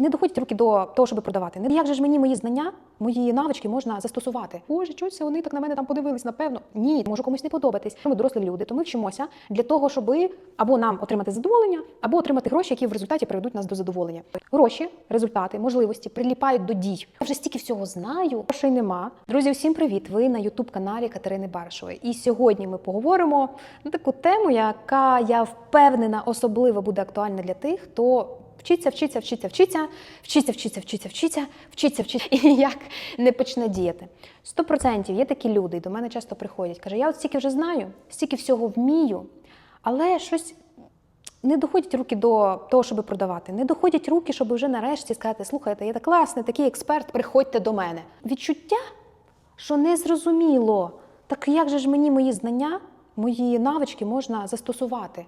Не доходять руки до того, щоб продавати. Як же ж мені мої знання, мої навички можна застосувати? Боже, це вони так на мене там подивились? Напевно, ні, може комусь не подобатись. Ми дорослі люди, то ми вчимося для того, щоб або нам отримати задоволення, або отримати гроші, які в результаті приведуть нас до задоволення. Гроші, результати, можливості приліпають до дій. Я вже стільки всього знаю. Грошей нема. Друзі, всім привіт! Ви на Ютуб каналі Катерини Баршової. І сьогодні ми поговоримо на таку тему, яка я впевнена особливо буде актуальна для тих, хто. Вчиться, вчиться, вчиться, вчиться, вчиться, вчиться, вчиться, вчиться, вчиться, вчиться і ніяк не почне діяти. Сто процентів є такі люди, і до мене часто приходять. Каже, я от стільки вже знаю, стільки всього вмію, але щось не доходять руки до того, щоб продавати. Не доходять руки, щоб вже нарешті сказати, слухайте, я так класний, такий експерт, приходьте до мене. Відчуття, що не зрозуміло, так як же ж мені мої знання, мої навички можна застосувати?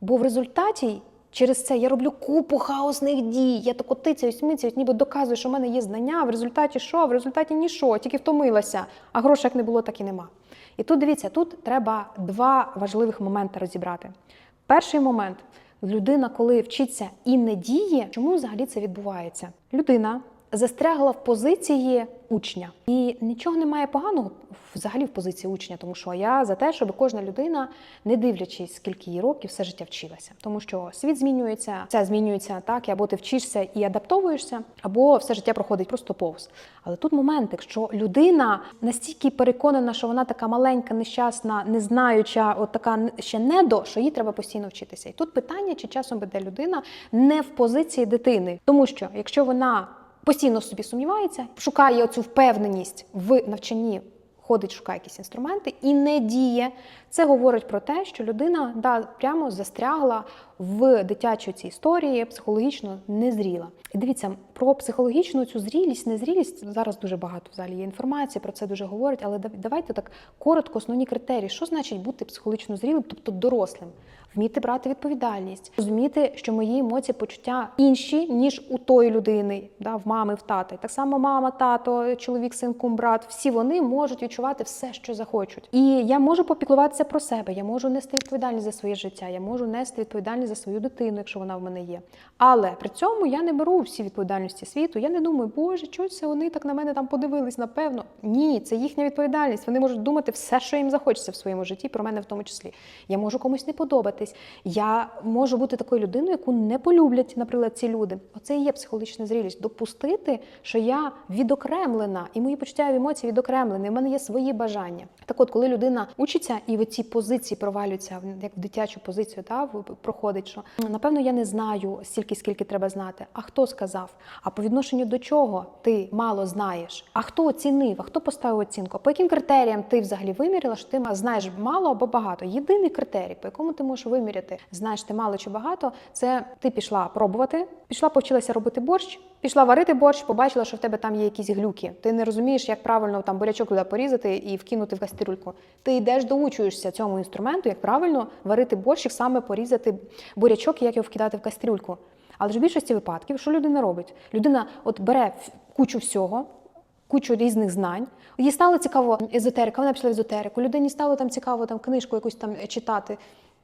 Бо в результаті через це я роблю купу хаосних дій. Я тако тицяюсь, мицяюсь, ніби доказую, що в мене є знання. В результаті що? В результаті нічого, тільки втомилася, а грошей як не було, так і нема. І тут дивіться, тут треба два важливих моменти розібрати. Перший момент людина, коли вчиться і не діє, чому взагалі це відбувається? Людина застрягла в позиції учня, і нічого немає поганого взагалі в позиції учня, тому що я за те, щоб кожна людина, не дивлячись, скільки їй років, все життя вчилася. Тому що світ змінюється, це змінюється так, або ти вчишся і адаптовуєшся, або все життя проходить просто повз. Але тут момент, якщо людина настільки переконана, що вона така маленька, нещасна, не знаюча, от така ще недо, що їй треба постійно вчитися. І тут питання, чи часом буде людина не в позиції дитини, тому що якщо вона постійно собі сумнівається, шукає оцю впевненість в навчанні. Ходить, шукає якісь інструменти і не діє. Це говорить про те, що людина да, прямо застрягла в дитячій цій історії, психологічно незріла. І дивіться, про психологічну цю зрілість, незрілість зараз дуже багато взагалі є інформації, про це дуже говорять, але давайте так коротко, основні критерії. Що значить бути психологічно зрілим, тобто дорослим? Вміти брати відповідальність, розуміти, що мої емоції, почуття інші, ніж у тої людини, да, в мами, в тата. Так само мама, тато, чоловік, син, кум, брат, всі вони можуть відчувати все, що захочуть. І я можу попіклуватися про себе, я можу нести відповідальність за своє життя, я можу нести відповідальність за свою дитину, якщо вона в мене є. Але при цьому я не беру всі відповідальності світу. Я не думаю, боже, чого це вони так на мене там подивились, напевно. Ні, це їхня відповідальність. Вони можуть думати все, що їм захочеться в своєму житті, про мене в тому числі. Я можу комусь не подобатись. Я можу бути такою людиною, яку не полюблять, наприклад, ці люди. Оце і є психологічна зрілість. Допустити, що я відокремлена, і мої почуття і емоції відокремлені. в мене є свої бажання. Так, от, коли людина учиться і в цій позиції провалюється, як в дитячу позицію, та проходить, що напевно я не знаю стільки, скільки треба знати. А хто сказав? А по відношенню до чого ти мало знаєш? А хто оцінив? А хто поставив оцінку? По яким критеріям ти взагалі вимірила, що ти знаєш мало або багато? Єдиний критерій, по якому ти можеш виміряти, знаєш ти мало чи багато, це ти пішла пробувати, пішла, повчилася робити борщ, пішла варити борщ, побачила, що в тебе там є якісь глюки. Ти не розумієш, як правильно там бурячок туди порізати і вкинути в кастрюльку. Ти йдеш, доучуєшся цьому інструменту, як правильно варити борщ, саме порізати бурячок і як його вкидати в кастрюльку. Але ж в більшості випадків, що людина робить? Людина от бере кучу всього. Кучу різних знань. Їй стало цікаво езотерика, вона пішла в езотерику. Людині стало там цікаво там книжку якусь там читати.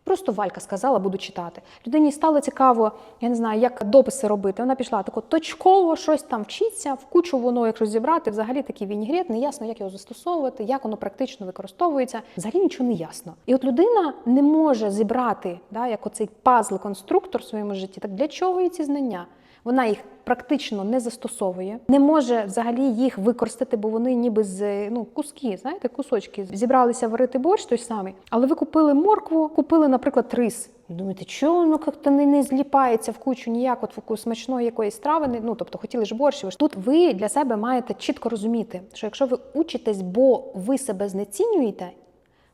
Просто Валька сказала, буду читати. Людині стало цікаво, я не знаю, як дописи робити. Вона пішла тако точково щось там вчиться, в кучу воно, якщо зібрати, взагалі такий вінігрет, не ясно, як його застосовувати, як воно практично використовується. Взагалі нічого не ясно. І от людина не може зібрати, да, як оцей пазл-конструктор в своєму житті. Так для чого їй ці знання? Вона їх практично не застосовує, не може взагалі їх використати, бо вони ніби з ну куски, знаєте, кусочки зібралися варити борщ той самий. Але ви купили моркву, купили, наприклад, рис. Думаєте, чого воно як-то не, не зліпається в кучу ніяк от в смачної якоїсь страви. Ну тобто хотіли ж борщ. Тут ви для себе маєте чітко розуміти, що якщо ви учитесь, бо ви себе знецінюєте,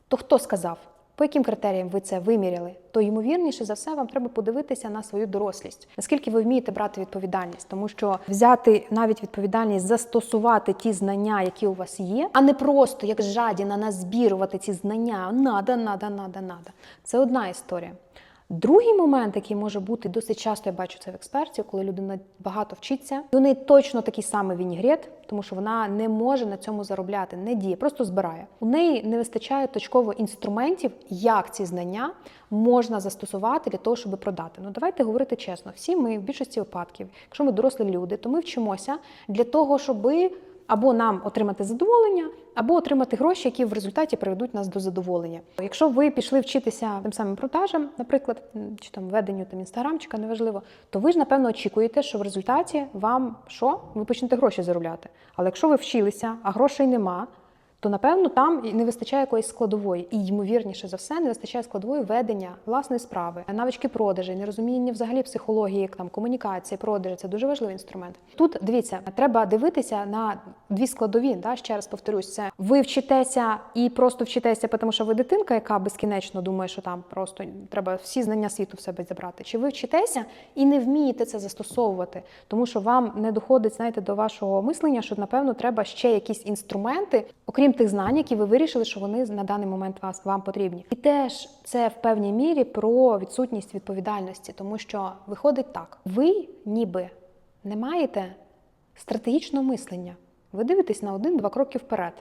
то хто сказав? По яким критеріям ви це виміряли, то ймовірніше за все вам треба подивитися на свою дорослість. Наскільки ви вмієте брати відповідальність, тому що взяти навіть відповідальність, застосувати ті знання, які у вас є, а не просто як жадіна назбірувати ці знання. Надо, надо, надо, надо. Це одна історія. Другий момент, який може бути досить часто, я бачу це в експертів, коли людина багато вчиться, у неї точно такий самий вінігрет, тому що вона не може на цьому заробляти, не діє, просто збирає. У неї не вистачає точково інструментів, як ці знання можна застосувати для того, щоб продати. Ну давайте говорити чесно. Всі ми в більшості випадків, якщо ми дорослі люди, то ми вчимося для того, щоби або нам отримати задоволення, або отримати гроші, які в результаті приведуть нас до задоволення. Якщо ви пішли вчитися тим самим продажам, наприклад, чи там веденню там інстаграмчика, неважливо, то ви ж напевно очікуєте, що в результаті вам що? Ви почнете гроші заробляти. Але якщо ви вчилися, а грошей нема. То напевно там і не вистачає якоїсь складової, і ймовірніше за все, не вистачає складової ведення власної справи, навички продажі, нерозуміння взагалі психології, як там комунікації, продажі це дуже важливий інструмент. Тут дивіться, треба дивитися на дві складові. Да? Ще раз повторюсь, це ви вчитеся і просто вчитеся, тому що ви дитинка, яка безкінечно думає, що там просто треба всі знання світу в себе забрати. Чи ви вчитеся і не вмієте це застосовувати, тому що вам не доходить, знаєте, до вашого мислення, що напевно треба ще якісь інструменти, окрім тих знань, які ви вирішили, що вони на даний момент вас вам потрібні. І теж це в певній мірі про відсутність відповідальності, тому що виходить так: ви ніби не маєте стратегічного мислення. Ви дивитесь на один-два кроки вперед.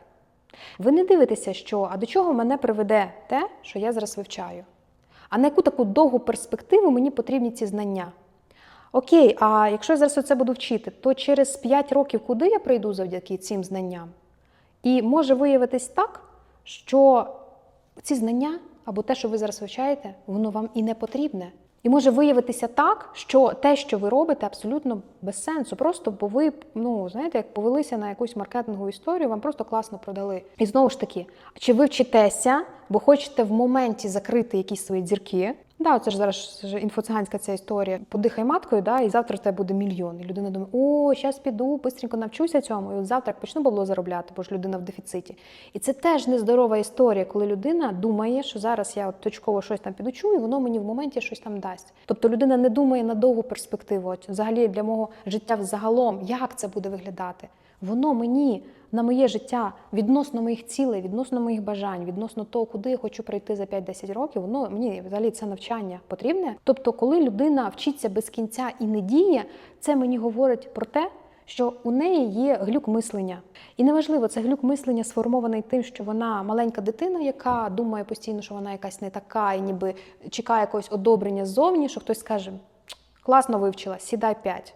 Ви не дивитеся, що а до чого мене приведе те, що я зараз вивчаю. А на яку таку довгу перспективу мені потрібні ці знання. Окей, а якщо я зараз це буду вчити, то через 5 років куди я прийду завдяки цим знанням? І може виявитись так, що ці знання або те, що ви зараз вивчаєте, воно вам і не потрібне. Може виявитися так, що те, що ви робите, абсолютно без сенсу. Просто бо ви, ну знаєте, як повелися на якусь маркетингову історію, вам просто класно продали. І знову ж таки, чи ви вчитеся, бо хочете в моменті закрити якісь свої дзірки? Да, це ж зараз інфоциганська ця історія. Подихай маткою, да, і завтра в тебе буде мільйон. І людина думає, о, зараз піду, бистренько навчуся цьому, і от завтра почну бабло заробляти, бо ж людина в дефіциті. І це теж нездорова історія, коли людина думає, що зараз я от точково щось там підучу, і воно мені в моменті щось там дасть. Тобто людина не думає на довгу перспективу. От взагалі для мого життя взагалом, як це буде виглядати. Воно мені на моє життя відносно моїх цілей, відносно моїх бажань, відносно того, куди я хочу прийти за 5-10 років, воно мені взагалі це навчання потрібне. Тобто, коли людина вчиться без кінця і не діє, це мені говорить про те, що у неї є глюк мислення. І неважливо, це глюк мислення сформований тим, що вона маленька дитина, яка думає постійно, що вона якась не така, і ніби чекає якогось одобрення ззовні, що хтось скаже: класно вивчила, сідай 5.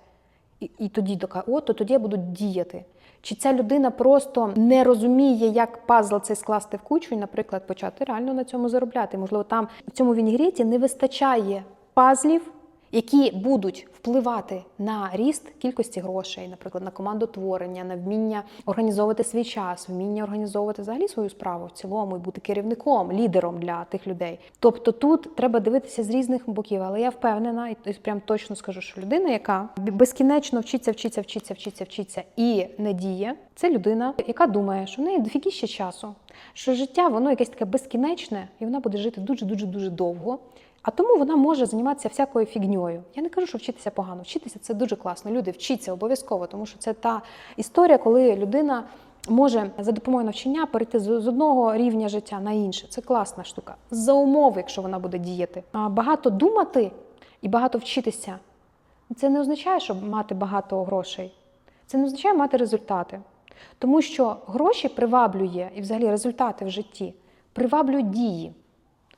І, і тоді така, о, то тоді я буду діяти. Чи ця людина просто не розуміє, як пазл цей скласти в кучу, і, наприклад, почати реально на цьому заробляти? Можливо, там в цьому вінгріті не вистачає пазлів, які будуть впливати на ріст кількості грошей, наприклад, на командотворення, на вміння організовувати свій час, вміння організовувати взагалі свою справу в цілому і бути керівником, лідером для тих людей. Тобто тут треба дивитися з різних боків, але я впевнена, і прям точно скажу, що людина, яка безкінечно вчиться, вчиться, вчиться, вчиться, вчиться і не діє, це людина, яка думає, що в неї дофіги ще часу, що життя воно якесь таке безкінечне, і вона буде жити дуже дуже дуже довго. А тому вона може займатися всякою фігньою. Я не кажу, що вчитися погано. Вчитися це дуже класно. Люди вчіться обов'язково, тому що це та історія, коли людина може за допомогою навчання перейти з одного рівня життя на інше. Це класна штука. За умови, якщо вона буде діяти. Багато думати і багато вчитися це не означає, щоб мати багато грошей. Це не означає мати результати. Тому що гроші приваблює і взагалі результати в житті приваблюють дії.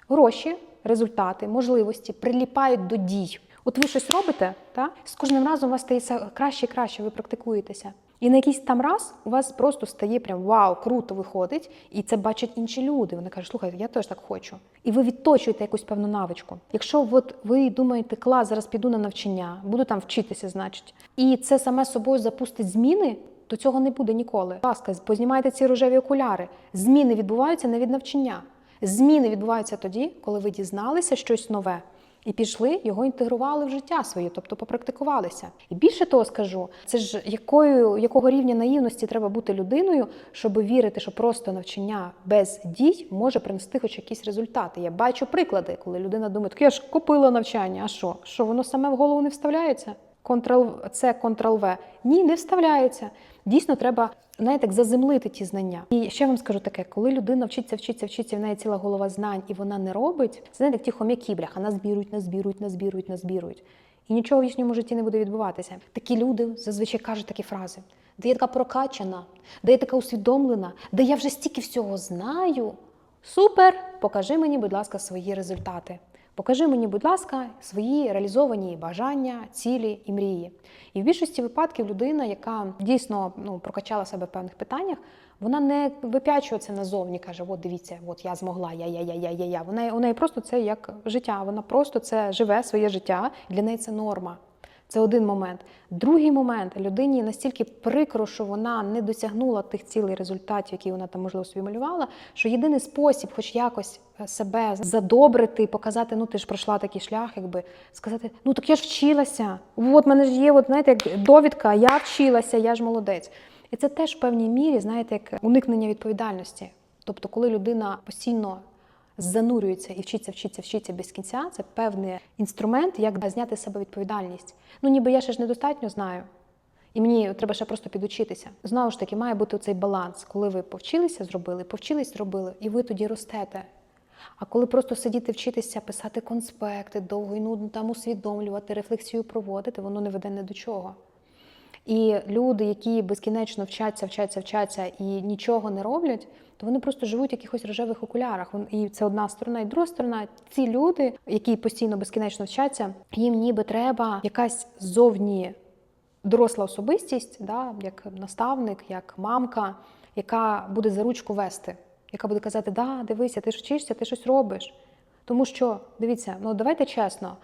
Гроші, результати, можливості приліпають до дій. От ви щось робите, та? з кожним разом у вас стається краще і краще, ви практикуєтеся. І на якийсь там раз у вас просто стає прям вау, круто виходить, і це бачать інші люди. Вони кажуть, слухайте, я теж так хочу. І ви відточуєте якусь певну навичку. Якщо от ви думаєте, клас, зараз піду на навчання, буду там вчитися, значить, і це саме собою запустить зміни, то цього не буде ніколи. Ласка, познімайте ці рожеві окуляри. Зміни відбуваються не від навчання. Зміни відбуваються тоді, коли ви дізналися щось нове і пішли, його інтегрували в життя своє, тобто попрактикувалися. І більше того скажу, це ж якою, якого рівня наївності треба бути людиною, щоб вірити, що просто навчання без дій може принести хоч якісь результати. Я бачу приклади, коли людина думає, так я ж купила навчання, а що? Що воно саме в голову не вставляється? Ctrl-C, Ctrl-V. Ні, не вставляється. Дійсно, треба знаєте, заземлити ті знання. І ще вам скажу таке: коли людина вчиться, вчиться, вчиться, в неї ціла голова знань, і вона не робить, це знаєте, як ті хом'яки, бляха, назбірують, назбірують, назбірують, назбірують. І нічого в їхньому житті не буде відбуватися. Такі люди зазвичай кажуть такі фрази: де я така прокачана, де я така усвідомлена, де я вже стільки всього знаю. Супер! Покажи мені, будь ласка, свої результати. Покажи мені, будь ласка, свої реалізовані бажання, цілі і мрії. І в більшості випадків людина, яка дійсно ну, прокачала себе в певних питаннях, вона не випячує це назовні, каже: От дивіться, от я змогла, я, я, я, я, я, я. Вона, у неї просто це як життя. Вона просто це живе своє життя. Для неї це норма. Це один момент. Другий момент людині настільки прикро, що вона не досягнула тих цілей результатів, які вона там можливо собі малювала. Що єдиний спосіб, хоч якось е, себе задобрити, показати, ну ти ж пройшла такий шлях, якби сказати, ну так я ж вчилася. От мене ж є, от знаєте, як довідка, я вчилася, я ж молодець. І це теж в певній мірі, знаєте, як уникнення відповідальності. Тобто, коли людина постійно занурюється і вчиться, вчиться, вчиться без кінця, це певний інструмент, як зняти з себе відповідальність. Ну, ніби я ще ж недостатньо знаю. І мені треба ще просто підучитися. Знову ж таки, має бути цей баланс, коли ви повчилися, зробили, повчились, зробили, і ви тоді ростете. А коли просто сидіти, вчитися, писати конспекти, довго і нудно там усвідомлювати, рефлексію проводити, воно не веде ні до чого. І люди, які безкінечно вчаться, вчаться, вчаться і нічого не роблять, то вони просто живуть в якихось рожевих окулярах. І це одна сторона, і друга сторона. Ці люди, які постійно безкінечно вчаться, їм ніби треба якась зовні доросла особистість, да, як наставник, як мамка, яка буде за ручку вести, яка буде казати: Да, дивися, ти ж вчишся, ти щось робиш. Тому що, дивіться, ну давайте чесно,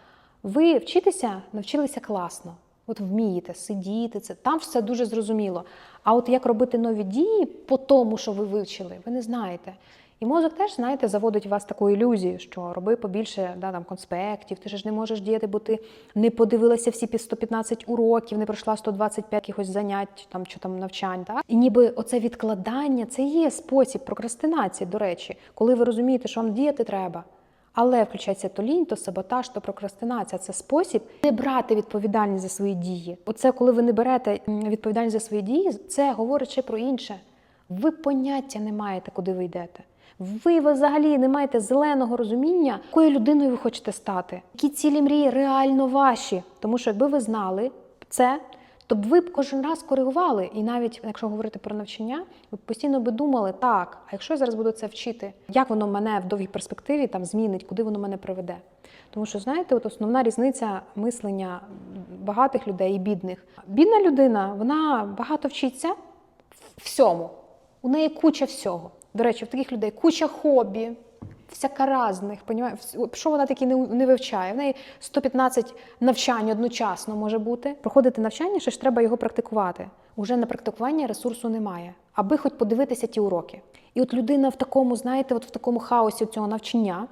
ви вчитеся, навчилися класно. От вмієте сидіти, це там все дуже зрозуміло. А от як робити нові дії по тому, що ви вивчили, ви не знаєте. І мозок теж, знаєте, заводить вас таку ілюзію, що роби побільше да, там, конспектів, ти ж не можеш діяти, бо ти не подивилася всі під 115 уроків, не пройшла 125 якихось занять, там, що там навчань. Так? І ніби оце відкладання це є спосіб прокрастинації, до речі, коли ви розумієте, що вам діяти треба. Але включається то лінь, то саботаж, то прокрастинація. Це спосіб не брати відповідальність за свої дії. Оце, коли ви не берете відповідальність за свої дії, це говорить ще про інше. Ви поняття не маєте, куди ви йдете. Ви взагалі не маєте зеленого розуміння, якою людиною ви хочете стати, які цілі мрії реально ваші. Тому що якби ви знали це, то б ви б кожен раз коригували. І навіть якщо говорити про навчання, ви постійно би думали, так, а якщо я зараз буду це вчити, як воно мене в довгій перспективі там змінить, куди воно мене приведе? Тому що, знаєте, от основна різниця мислення багатих людей і бідних. Бідна людина, вона багато вчиться всьому. У неї куча всього. До речі, в таких людей куча хобі, всяка разних, понімає? Що вона таки не, не вивчає? В неї 115 навчань одночасно може бути. Проходити навчання, ще ж треба його практикувати. Уже на практикування ресурсу немає, аби хоч подивитися ті уроки. І от людина в такому, знаєте, от в такому хаосі цього навчання,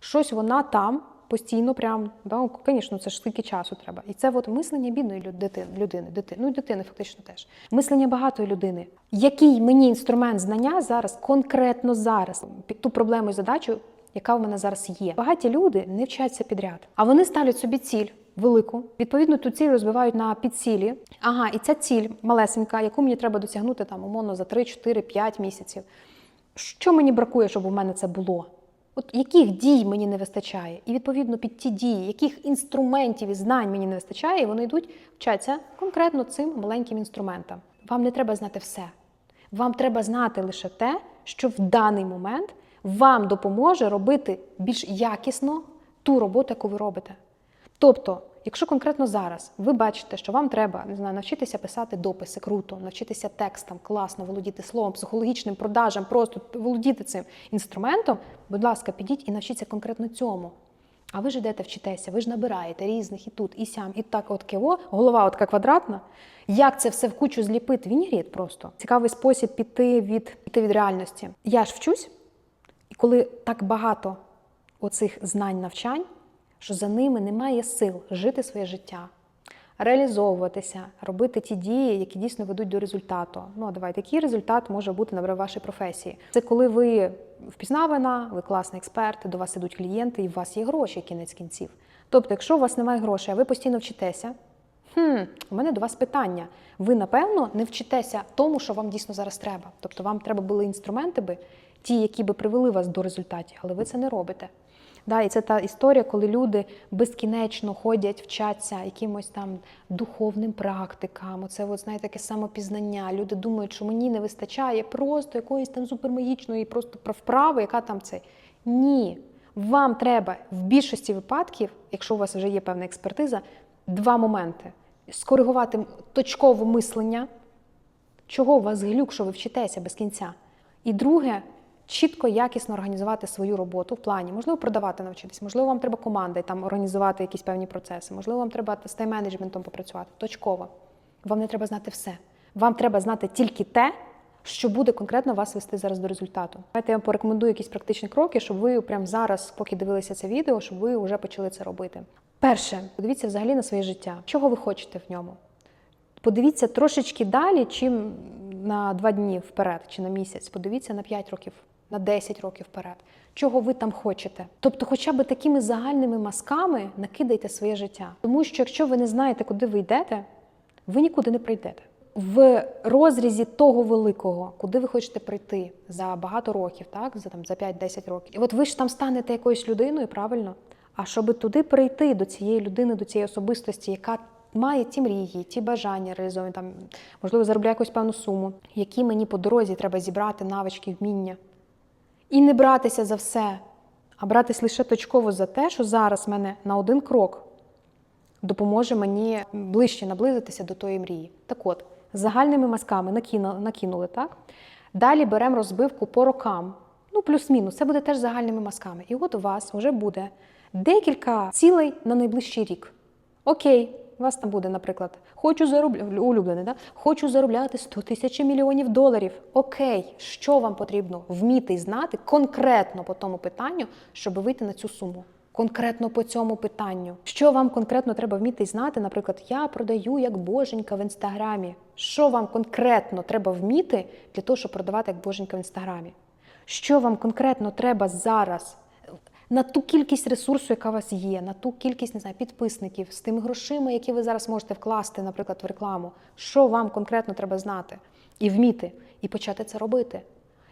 щось вона там постійно, прям, да, ну, звісно, це ж скільки часу треба. І це от мислення бідної лю- дитини, людини, дитини, ну і дитини фактично теж. Мислення багатої людини. Який мені інструмент знання зараз, конкретно зараз, під ту проблему і задачу, яка в мене зараз є. Багаті люди не вчаться підряд, а вони ставлять собі ціль. Велику, відповідно, ту ціль розбивають на підцілі. Ага, і ця ціль малесенька, яку мені треба досягнути там умовно за 3, 4, 5 місяців. Що мені бракує, щоб у мене це було? От яких дій мені не вистачає? І відповідно під ті дії, яких інструментів і знань мені не вистачає, і вони йдуть, вчаться конкретно цим маленьким інструментам. Вам не треба знати все. Вам треба знати лише те, що в даний момент вам допоможе робити більш якісно ту роботу, яку ви робите. Тобто, якщо конкретно зараз ви бачите, що вам треба не знаю, навчитися писати дописи круто, навчитися текстам, класно, володіти словом, психологічним продажам, просто володіти цим інструментом, будь ласка, підіть і навчіться конкретно цьому. А ви ж йдете, вчитеся, ви ж набираєте різних і тут, і сям, і так, от киво, голова от така квадратна. Як це все в кучу зліпити? Вініріт просто. Цікавий спосіб піти від, піти від реальності. Я ж вчусь, і коли так багато оцих знань навчань, що за ними немає сил жити своє життя, реалізовуватися, робити ті дії, які дійсно ведуть до результату. Ну, а давайте, який результат може бути в вашій професії? Це коли ви впізнавана, ви класний експерт, до вас ідуть клієнти, і у вас є гроші кінець кінців. Тобто, якщо у вас немає грошей, а ви постійно вчитеся, Хм, у мене до вас питання. Ви, напевно, не вчитеся тому, що вам дійсно зараз треба. Тобто вам треба були інструменти би, ті, які би привели вас до результатів, але ви це не робите. Да, і це та історія, коли люди безкінечно ходять, вчаться якимось там духовним практикам. Оце, от, знаєте, таке самопізнання. Люди думають, що мені не вистачає просто якоїсь там супермагічної, просто про вправи, яка там це. Ні. Вам треба в більшості випадків, якщо у вас вже є певна експертиза, два моменти: скоригувати точкове мислення, чого у вас глюк, що ви вчитеся без кінця. І друге, чітко, якісно організувати свою роботу в плані, можливо, продавати навчитись, можливо, вам треба команда і там організувати якісь певні процеси, можливо, вам треба з тайм-менеджментом попрацювати. Точково. Вам не треба знати все. Вам треба знати тільки те, що буде конкретно вас вести зараз до результату. Давайте я вам порекомендую якісь практичні кроки, щоб ви прямо зараз, поки дивилися це відео, щоб ви вже почали це робити. Перше, подивіться взагалі на своє життя. Чого ви хочете в ньому? Подивіться трошечки далі, чим на два дні вперед, чи на місяць. Подивіться на 5 років, на 10 років вперед. Чого ви там хочете? Тобто, хоча б такими загальними мазками накидайте своє життя. Тому що якщо ви не знаєте, куди ви йдете, ви нікуди не прийдете. В розрізі того великого, куди ви хочете прийти за багато років, так за там за 5-10 років. І от ви ж там станете якоюсь людиною, правильно? А щоб туди прийти до цієї людини, до цієї особистості, яка має ті мрії, ті бажання реалізовані, там можливо заробляє якусь певну суму, які мені по дорозі треба зібрати навички, вміння. І не братися за все, а братись лише точково за те, що зараз мене на один крок допоможе мені ближче наблизитися до тої мрії. Так от, загальними мазками накинули, накинули так? Далі беремо розбивку по рокам. Ну, плюс-мінус, це буде теж загальними мазками. І от у вас вже буде декілька цілей на найближчий рік. Окей, вас там буде, наприклад, хочу заробляти улюблене, да? хочу заробляти 100 тисяч мільйонів доларів. Окей, що вам потрібно вміти і знати конкретно по тому питанню, щоб вийти на цю суму? Конкретно по цьому питанню. Що вам конкретно треба вміти і знати? Наприклад, я продаю як боженька в інстаграмі. Що вам конкретно треба вміти для того, щоб продавати як боженька в інстаграмі? Що вам конкретно треба зараз на ту кількість ресурсу, яка у вас є, на ту кількість не знаю, підписників, з тими грошима, які ви зараз можете вкласти, наприклад, в рекламу, що вам конкретно треба знати і вміти, і почати це робити.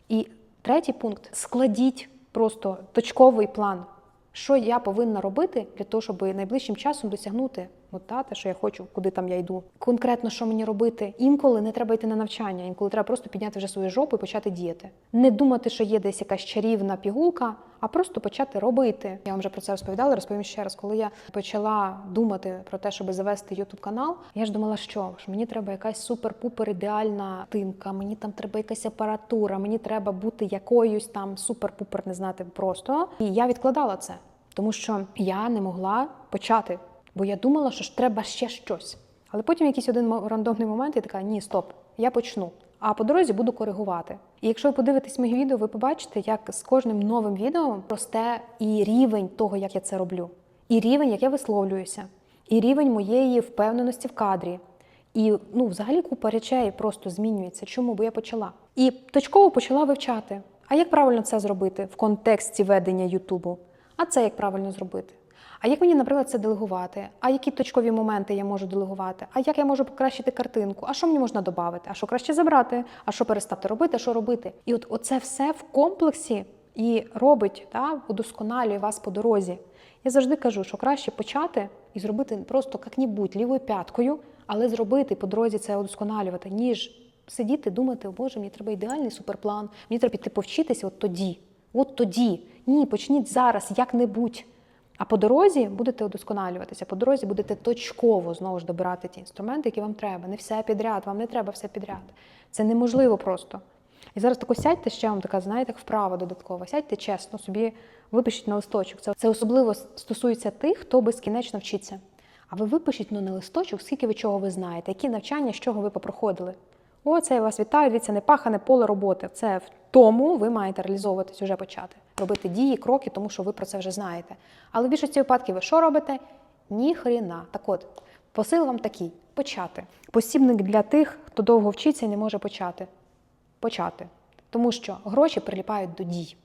І третій пункт складіть просто точковий план, що я повинна робити для того, щоб найближчим часом досягнути от та, те, що я хочу, куди там я йду. Конкретно, що мені робити, інколи не треба йти на навчання, інколи треба просто підняти вже свою жопу і почати діяти. Не думати, що є десь якась чарівна пігулка, а просто почати робити. Я вам вже про це розповідала, розповім ще раз. Коли я почала думати про те, щоб завести youtube канал, я ж думала, що ж мені треба якась супер-пупер ідеальна тинка, мені там треба якась апаратура, мені треба бути якоюсь там супер-пупер не знати просто. І я відкладала це, тому що я не могла почати. Бо я думала, що ж треба ще щось. Але потім якийсь один рандомний момент, я така: ні, стоп, я почну. А по дорозі буду коригувати. І якщо ви подивитесь мої відео, ви побачите, як з кожним новим відео росте і рівень того, як я це роблю, і рівень, як я висловлююся, і рівень моєї впевненості в кадрі. І ну, взагалі купа речей просто змінюється. Чому? Бо я почала. І точково почала вивчати. А як правильно це зробити в контексті ведення Ютубу? А це як правильно зробити? А як мені, наприклад, це делегувати? А які точкові моменти я можу делегувати? А як я можу покращити картинку? А що мені можна додати? А що краще забрати? А що перестати робити? А що робити? І от оце все в комплексі і робить, та, удосконалює вас по дорозі. Я завжди кажу, що краще почати і зробити просто як-небудь лівою п'яткою, але зробити по дорозі це удосконалювати, ніж сидіти, думати, о Боже, мені треба ідеальний суперплан, мені треба піти повчитися от тоді. От тоді. Ні, почніть зараз, як-небудь. А по дорозі будете удосконалюватися, по дорозі будете точково знову ж добирати ті інструменти, які вам треба. Не все підряд, вам не треба все підряд. Це неможливо просто. І зараз тако сядьте ще вам така, знаєте, вправа додаткова. Сядьте чесно, собі випишіть на листочок. Це, це особливо стосується тих, хто безкінечно вчиться. А ви випишіть ну, на листочок, скільки ви чого ви знаєте, які навчання, з чого ви попроходили. О, це я вас вітаю. Дивіться, непахане поле роботи. Це в тому ви маєте реалізовуватись уже почати. Робити дії, кроки, тому що ви про це вже знаєте. Але в більшості випадків ви що робите? Ні хрена. Так от, посил вам такий: почати. Посібник для тих, хто довго вчиться і не може почати. Почати. Тому що гроші приліпають до дій.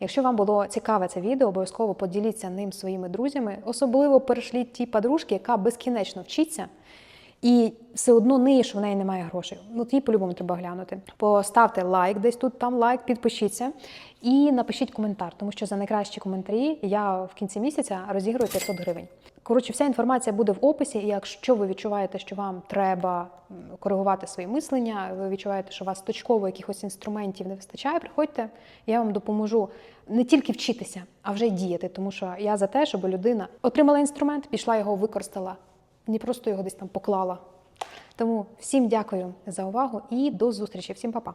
Якщо вам було цікаве це відео, обов'язково поділіться ним своїми друзями. Особливо перешліть ті подружки, яка безкінечно вчиться і все одно ниє, що в неї немає грошей. Ну, їй по-любому треба глянути. Поставте лайк, десь тут там лайк, підпишіться і напишіть коментар, тому що за найкращі коментарі я в кінці місяця розіграю 500 гривень. Коротше, вся інформація буде в описі. І якщо ви відчуваєте, що вам треба коригувати своє мислення, ви відчуваєте, що у вас точково якихось інструментів не вистачає, приходьте, я вам допоможу не тільки вчитися, а вже й діяти. Тому що я за те, щоб людина отримала інструмент, пішла його використала, не просто його десь там поклала. Тому всім дякую за увагу і до зустрічі. Всім па-па.